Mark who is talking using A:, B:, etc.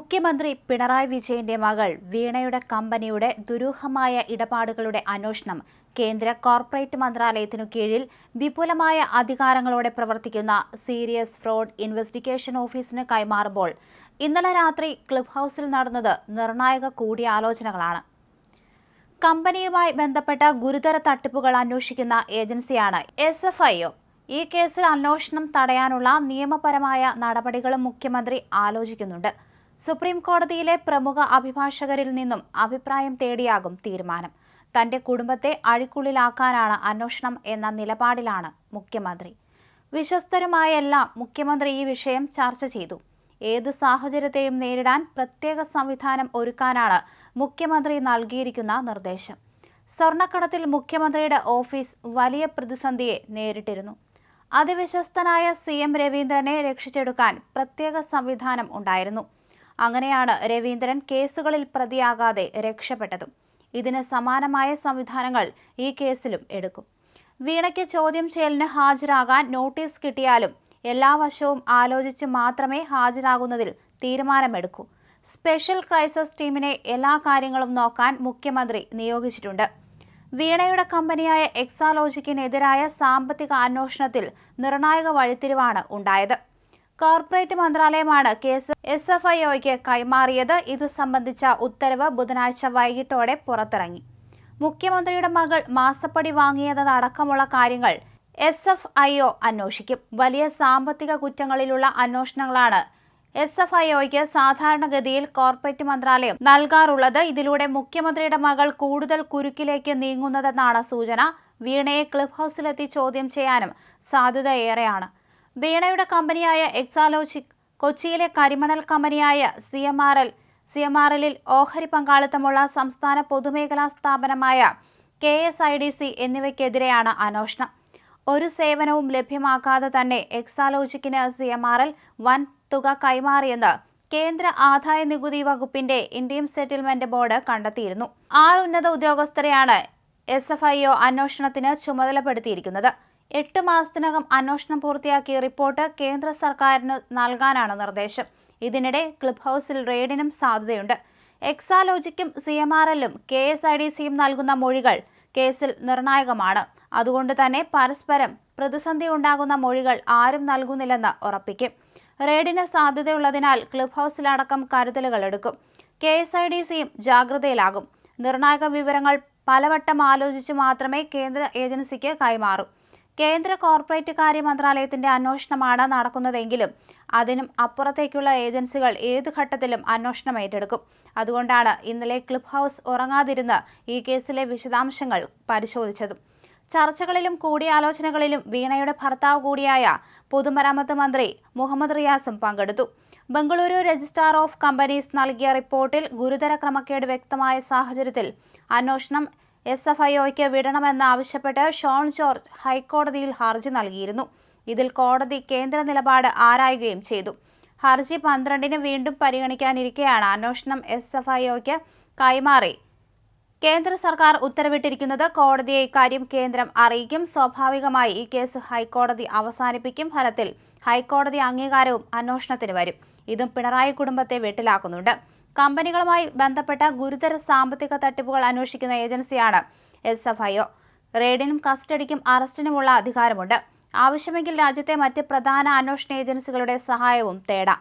A: മുഖ്യമന്ത്രി പിണറായി വിജയന്റെ മകൾ വീണയുടെ കമ്പനിയുടെ ദുരൂഹമായ ഇടപാടുകളുടെ അന്വേഷണം കേന്ദ്ര കോർപ്പറേറ്റ് മന്ത്രാലയത്തിനു കീഴിൽ വിപുലമായ അധികാരങ്ങളോടെ പ്രവർത്തിക്കുന്ന സീരിയസ് ഫ്രോഡ് ഇൻവെസ്റ്റിഗേഷൻ ഓഫീസിന് കൈമാറുമ്പോൾ ഇന്നലെ രാത്രി ക്ലബ് ഹൌസിൽ നടന്നത് നിർണായക കൂടിയാലോചനകളാണ്. കമ്പനിയുമായി ബന്ധപ്പെട്ട ഗുരുതര തട്ടിപ്പുകൾ അന്വേഷിക്കുന്ന ഏജൻസിയാണ് എസ് എഫ് ഐ ഈ കേസിൽ അന്വേഷണം തടയാനുള്ള നിയമപരമായ നടപടികളും മുഖ്യമന്ത്രി ആലോചിക്കുന്നുണ്ട്. സുപ്രീം കോടതിയിലെ പ്രമുഖ അഭിഭാഷകരിൽ നിന്നും അഭിപ്രായം തേടിയാകും തീരുമാനം. തന്റെ കുടുംബത്തെ അഴിക്കുള്ളിലാക്കാനാണ് അന്വേഷണം എന്ന നിലപാടിലാണ് മുഖ്യമന്ത്രി. വിശ്വസ്തരുമായെല്ലാം മുഖ്യമന്ത്രി ഈ വിഷയം ചർച്ച ചെയ്തു. ഏത് സാഹചര്യത്തെയും നേരിടാൻ പ്രത്യേക സംവിധാനം ഒരുക്കാനാണ് മുഖ്യമന്ത്രി നൽകിയിരിക്കുന്ന നിർദ്ദേശം. സ്വർണക്കടത്തിൽ മുഖ്യമന്ത്രിയുടെ ഓഫീസ് വലിയ പ്രതിസന്ധിയെ നേരിട്ടിരുന്നു. അതിവിശ്വസ്തനായ സി എം രവീന്ദ്രനെ രക്ഷിച്ചെടുക്കാൻ പ്രത്യേക സംവിധാനം ഉണ്ടായിരുന്നു. അങ്ങനെയാണ് രവീന്ദ്രൻ കേസുകളിൽ പ്രതിയാകാതെ രക്ഷപ്പെട്ടതും. ഇതിന് സമാനമായ സംവിധാനങ്ങൾ ഈ കേസിലും എടുക്കും. വീണയ്ക്ക് ചോദ്യം ചെയ്യലിന് ഹാജരാകാൻ നോട്ടീസ് കിട്ടിയാലും എല്ലാ വശവും ആലോചിച്ച് മാത്രമേ ഹാജരാകുന്നതിൽ തീരുമാനമെടുക്കൂ. സ്പെഷ്യൽ ക്രൈസിസ് ടീമിനെ എല്ലാ കാര്യങ്ങളും നോക്കാൻ മുഖ്യമന്ത്രി നിയോഗിച്ചിട്ടുണ്ട്. വീണയുടെ കമ്പനിയായ എക്സാലോജിക്കിനെതിരായ സാമ്പത്തിക അന്വേഷണത്തിൽ നിർണായക വഴിത്തിരിവാണ് ഉണ്ടായത്. കോർപ്പറേറ്റ് മന്ത്രാലയമാണ് കേസ് എസ് എഫ് ഐ ഒക്ക് കൈമാറിയത്. ഇതു സംബന്ധിച്ച ഉത്തരവ് ബുധനാഴ്ച വൈകിട്ടോടെ പുറത്തിറങ്ങി. മുഖ്യമന്ത്രിയുടെ മകൾ മാസപ്പടി വാങ്ങിയതടക്കമുള്ള കാര്യങ്ങൾ എസ് എഫ് ഐ ഒ അന്വേഷിക്കും. വലിയ സാമ്പത്തിക കുറ്റങ്ങളിലുള്ള അന്വേഷണങ്ങളാണ് എസ് എഫ് ഐ ഒക്ക് സാധാരണഗതിയിൽ കോർപ്പറേറ്റ് മന്ത്രാലയം നൽകാറുള്ളത്. ഇതിലൂടെ മുഖ്യമന്ത്രിയുടെ മകൾ കൂടുതൽ കുരുക്കിലേക്ക് നീങ്ങുന്നതെന്നാണ് സൂചന. വീണയെ ക്ലിഫ് ഹൗസിലെത്തി ചോദ്യം ചെയ്യാനും സാധ്യത ഏറെയാണ് വീണയുടെ കമ്പനിയായ എക്സാലോജിക് കൊച്ചിയിലെ കരിമണൽ കമ്പനിയായ C M R L C M R എല്ലിൽ ഓഹരി പങ്കാളിത്തമുള്ള സംസ്ഥാന പൊതുമേഖലാ സ്ഥാപനമായ K S I D C എന്നിവയ്ക്കെതിരെയാണ് അന്വേഷണം. ഒരു സേവനവും ലഭ്യമാക്കാതെ തന്നെ എക്സാലോജിക്കിന് സി എം ആർ എൽ വൻ തുക കൈമാറിയെന്ന് കേന്ദ്ര ആദായ നികുതി വകുപ്പിന്റെ ഇന്ത്യൻ സെറ്റിൽമെന്റ് ബോർഡ് കണ്ടെത്തിയിരുന്നു. ആറ് ഉന്നത ഉദ്യോഗസ്ഥരെയാണ് എസ് എഫ് ഐ ഒ അന്വേഷണത്തിന് ചുമതലപ്പെടുത്തിയിരിക്കുന്നത്. എട്ട് മാസത്തിനകം അന്വേഷണം പൂർത്തിയാക്കി റിപ്പോർട്ട് കേന്ദ്ര സർക്കാരിന് നൽകാനാണ് നിർദ്ദേശം. ഇതിനിടെ ക്ലബ് ഹൗസിൽ റെയ്ഡിനും സാധ്യതയുണ്ട്. എക്സാലോജിക്കും സി എം ആർ എല്ലും കെ എസ് ഐ ഡി സിയും നൽകുന്ന മൊഴികൾ കേസിൽ നിർണായകമാണ്. അതുകൊണ്ട് തന്നെ പരസ്പരം പ്രതിസന്ധി ഉണ്ടാകുന്ന മൊഴികൾ ആരും നൽകുന്നില്ലെന്ന് ഉറപ്പിക്കും. റെയ്ഡിന് സാധ്യതയുള്ളതിനാൽ ക്ലിബ് ഹൗസിലടക്കം കരുതലുകൾ എടുക്കും. കെ എസ് ഐ ഡി സിയും ജാഗ്രതയിലാകും. നിർണായക വിവരങ്ങൾ പലവട്ടം ആലോചിച്ച് മാത്രമേ കേന്ദ്ര ഏജൻസിക്ക് കൈമാറൂ. കേന്ദ്ര കോർപ്പറേറ്റ് കാര്യ മന്ത്രാലയത്തിന്റെ അന്വേഷണമാണ് നടക്കുന്നതെങ്കിലും അതിനും അപ്പുറത്തേക്കുള്ള ഏജൻസികൾ ഏത് ഘട്ടത്തിലും അന്വേഷണം ഏറ്റെടുക്കും. അതുകൊണ്ടാണ് ഇന്നലെ ക്ലിപ്പ് ഹൗസ് ഉറങ്ങാതിരുന്ന് ഈ കേസിലെ വിശദാംശങ്ങൾ പരിശോധിച്ചതും. ചർച്ചകളിലും കൂടിയാലോചനകളിലും വീണയുടെ ഭർത്താവ് കൂടിയായ പൊതുമരാമത്ത് മന്ത്രി മുഹമ്മദ് റിയാസും പങ്കെടുത്തു. ബംഗളൂരു രജിസ്ട്രാർ ഓഫ് കമ്പനീസ് നൽകിയ റിപ്പോർട്ടിൽ ഗുരുതര ക്രമക്കേട് വ്യക്തമായ സാഹചര്യത്തിൽ അന്വേഷണം എസ് എഫ് ഐ ഒയ്ക്ക് വിടണമെന്നാവശ്യപ്പെട്ട് ഷോൺ ജോർജ് ഹൈക്കോടതിയിൽ ഹർജി നൽകിയിരുന്നു. ഇതിൽ കോടതി കേന്ദ്ര നിലപാട് ആരായുകയും ചെയ്തു. ഹർജി പന്ത്രണ്ടിന് വീണ്ടും പരിഗണിക്കാനിരിക്കെയാണ് അന്വേഷണം എസ് എഫ് ഐ ഒയ്ക്ക് കൈമാറി. കേന്ദ്ര സർക്കാർ ഉത്തരവിട്ടിരിക്കുന്നത് കോടതിയെ ഇക്കാര്യം കേന്ദ്രം അറിയിക്കും. സ്വാഭാവികമായി ഈ കേസ് ഹൈക്കോടതി അവസാനിപ്പിക്കും. ഫലത്തിൽ ഹൈക്കോടതി അംഗീകാരവും അന്വേഷണത്തിന് വരും. ഇതും പിണറായി കുടുംബത്തെ വെട്ടിലാക്കുന്നുണ്ട്. കമ്പനികളുമായി ബന്ധപ്പെട്ട ഗുരുതര സാമ്പത്തിക തട്ടിപ്പുകൾ അന്വേഷിക്കുന്ന ഏജൻസിയാണ് എസ് എഫ് ഐ ഒ. റെയ്ഡിനും കസ്റ്റഡിക്കും അറസ്റ്റിനുമുള്ള അധികാരമുണ്ട്. ആവശ്യമെങ്കിൽ രാജ്യത്തെ മറ്റ് പ്രധാന അന്വേഷണ ഏജൻസികളുടെ സഹായവും തേടാം.